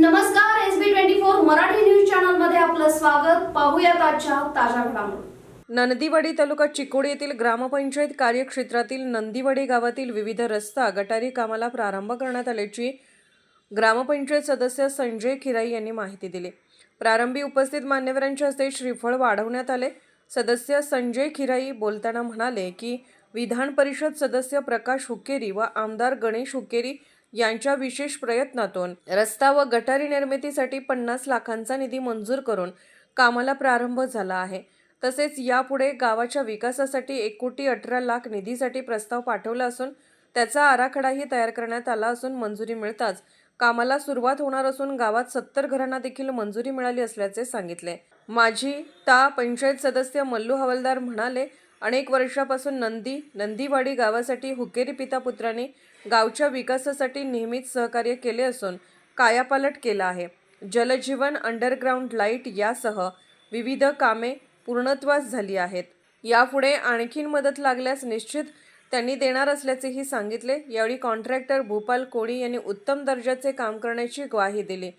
नमस्कार S B twenty four Marathi news चॅनलमध्ये आपलं स्वागत. पाहूयात आजच्या ताज्या घडामोडी. नंदीवडी तालुका चिकोड येथील ग्रामपंचायत कार्यक्षेत्रातील नंदीवडी गावातील विविध रस्ता गटारी कामाला प्रारंभ करण्यात आल्याची ग्रामपंचायत सदस्य संजय खिराई यांनी माहिती दिली. प्रारंभी उपस्थित मान्यवरांच्या हस्ते श्रीफळ वाढवण्यात आले. सदस्य संजय खिराई बोलताना म्हणाले की विधान परिषद सदस्य प्रकाश हुकेरी व आमदार गणेश हुकेरी यांच्या विशेष प्रयत्नातून रस्ता व गटारी निर्मितीसाठी पन्नास लाखांचा निधी मंजूर करून कामाला प्रारंभ झाला आहे. तसेच यापुढे गावाच्या विकासासाठी एक कोटी अठरा लाख निधीसाठी प्रस्ताव पाठवला असून त्याचा आराखडाही तयार करण्यात आला असून मंजुरी मिळताच कामाला सुरुवात होणार असून गावात सत्तर घरांना देखील मंजुरी मिळाली असल्याचे सांगितले. माझी ता पंचायत सदस्य मल्लू हवालदार म्हणाले अनेक वर्षापासून नंदी नंदीवाडी गावासाठी हुकेरी पिता पुत्रांनी गावच्या विकासासाठी नेहमीच सहकार्य केले असून कायापालट केला आहे. जलजीवन अंडरग्राऊंड लाइट यासह विविध कामे पूर्णत्वास झाली आहेत. यापुढे आणखीन मदत लागल्यास निश्चित त्यांनी देणार असल्याचेही सांगितले. यावेळी कॉन्ट्रॅक्टर भूपाल कोणी यांनी उत्तम दर्जाचे काम करण्याची ग्वाही दिली.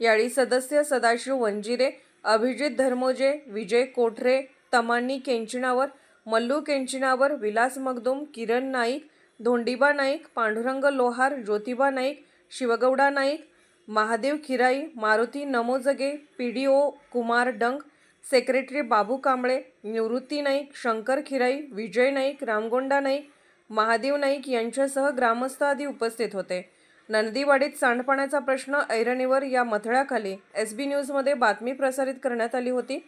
यावेळी सदस्य Sadashiv Vanjire Abhijit Dharmoje Vijay Kothare तमांनी Kenchinavar Mallu Kenchinavar Vilas Magdum Kiran Naik Dhondiba Naik Pandurang Lohar Jyotiba Naik Shivgouda Naik Mahadev Khirai Maruti Namojage P D O Kumar Dang secretary Babu Kamble Nivrutti Naik Shankar Khirai Vijay Naik Ramgonda Naik Mahadev Naik यांच्यासह ग्रामस्थ आदी उपस्थित होते. नंदीवाडीत सांडपाण्याचा प्रश्न ऐरणीवर या मथळ्याखाली S बी न्यूजमध्ये बातमी प्रसारित करण्यात आली होती.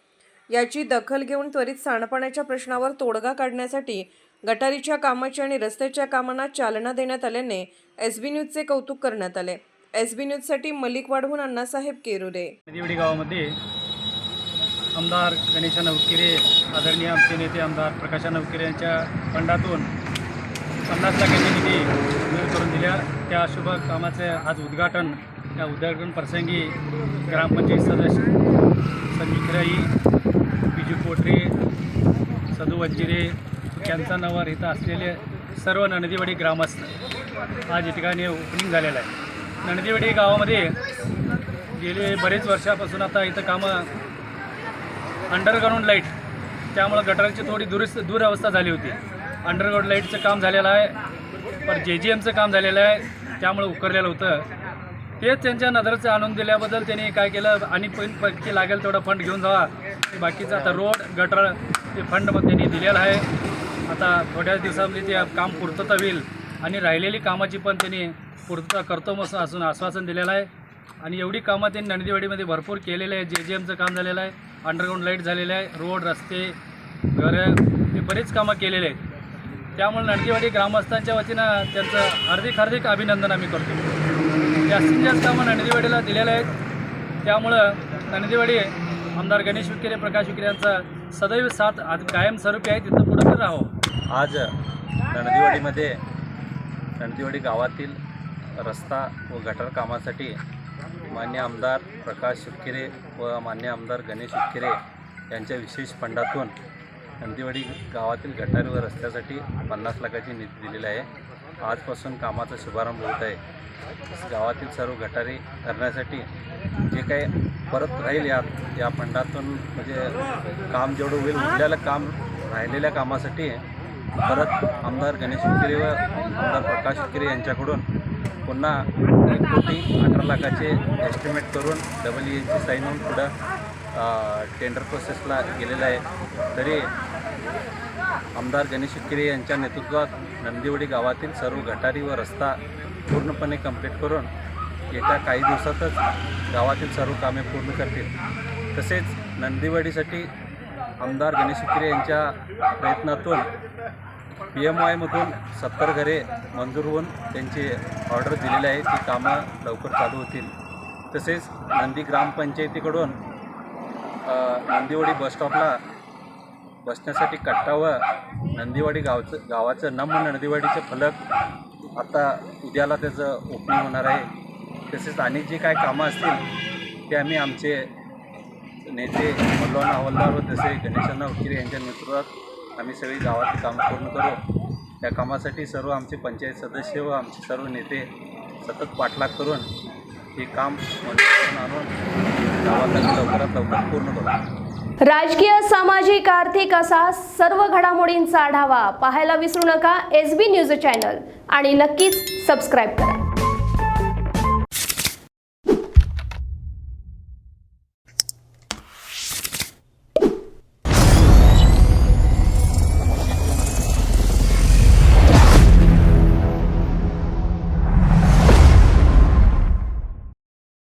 याची दखल घेऊन त्वरित सांडपाण्याच्या प्रश्नावर तोडगा काढण्यासाठी गटारीच्या कामाची आणि रस्त्याच्या कामांना चालना देण्यात आल्याने एस बी न्यूजचे कौतुक करण्यात आले. एस बी न्यूजसाठी मलिक वाढवून अण्णासाहेब केरुरे. दिवडी गावामध्ये आमदार गणेशा नवकिरे आदरणीय आमचे नेते आमदार प्रकाशा नवकिरे यांच्या फंडातून पन्नास लाखांची निधी मंजूर करून दिल्या. त्या शुभ कामाचे आज उद्घाटन. त्या उद्घाटन प्रसंगी ग्रामपंचायत सदस्य संजू खराई बिजू कोठरे सदू वंजिरे त्यांचा नवर इथं असलेले सर्व नंदीवाडी ग्रामस्थ आज या ठिकाणी ओपनिंग झालेलं आहे. नंदीवाडी गावामध्ये गेले बरेच वर्षापासून आता इथं कामं अंडरग्राऊंड लाइट त्यामुळं गटारांची थोडी दुरुस्त दुरावस्था झाली होती. अंडरग्राऊंड लाईटचं काम झालेलं आहे पण जे जी एमचं काम झालेलं आहे त्यामुळं उकरलेलं होतं. तेच त्यांच्या नजरेचं आणून दिल्याबद्दल त्यांनी काय केलं आणि पण पक्की लागेल तेवढा फंड घेऊन जावा. बाकीचं आता रोड गटर ते फंड मग त्यांनी दिलेलं आहे. आता थोड्याच दिवसामध्ये ते काम पूर्तता होईल आणि राहिलेली कामाची पण त्यांनी पूर्तता करतो मस्त असून आश्वासन दिलेलं आहे. आणि एवढी कामं त्यांनी नंदीवाडीमध्ये भरपूर केलेले आहे. जे जे एमचं काम झालेलं आहे. अंडरग्राऊंड लाइट झालेलं आहे. रोड रस्ते घरं हे बरेच कामं केलेले आहेत. त्यामुळे नंदीवाडी ग्रामस्थांच्या वतीनं त्यांचं हार्दिक हार्दिक अभिनंदन आम्ही करतो. जास्तीत जास्त कामं नंदीवाडीला दिलेलं आहेत. त्यामुळं नंदीवाडी आमदार गणेश विखेरे प्रकाश विखेरे यांचा सदैव साथ आज कायमस्वरूपी आहे. तिथं पुढं राहावं. आज रणदिवाडीमध्ये रणदिवाडी गावातील रस्ता व गटर कामासाठी मान्य आमदार प्रकाश शिपकिरे व मान्य आमदार गणेश शिपकिरे यांच्या विशेष फंडातून रणदिवाडी गावातील गटारी व रस्त्यासाठी पन्नास लाखाची निधी दिलेली आहे. आजपासून कामाचा शुभारंभ होत आहे. गावातील सर्व गटारी करण्यासाठी जे काही परत राहील या या फंडातून म्हणजे काम जेवढं होईल उरलेलं काम राहिलेल्या कामासाठी परत आमदार गणेश विक्रे व आमदार प्रकाश विक्रे यांच्याकडून पुन्हा एक कोटी अठरा लाखाचे एस्टिमेट करून डबल ई एची साईन होऊन पुढं टेंडर प्रोसेसला गेलेलं आहे. तरी आमदार गणेश विक्रे यांच्या नेतृत्वात नंदीवडी गावातील सर्व गटारी व रस्ता पूर्णपणे कंप्लीट करून येत्या काही दिवसातच गावातील सर्व कामे पूर्ण करतील. तसेच नंदिवडीसाठी आमदार गणेश शिकरे यांच्या प्रयत्नातून पी एम वायमधून सत्तर घरे मंजूर होऊन त्यांची ऑर्डर दिलेली आहे. ती कामं लवकर चालू होतील. तसेच नंदी ग्रामपंचायतीकडून नंदीवाडी बसस्टॉपला बसण्यासाठी कट्टा व नंदीवाडी गावचं गावाचं नम नंदीवाडीचं फलक आता उद्याला त्याचं ओपनिंग होणार आहे. तसेच आणि जे काय कामं असतील ते आम्ही आमचे नेते मल्लवान हवालदार व तसे गणेशांना उकिरे यांच्या नेतृत्वात आम्ही सगळी गावात कामं पूर्ण करू. त्या कामासाठी सर्व आमचे पंचायत सदस्य व आमचे सर्व नेते सतत पाठलाग करून हे काम करून आणून गावाला लवकरात लवकर पूर्ण करू. राजकीय सामाजिक आर्थिक असा सर्व घडामोडींचा आढावा पाहायला विसरू नका. एस बी न्यूज चॅनल आणि नक्कीच सबस्क्राईब करा.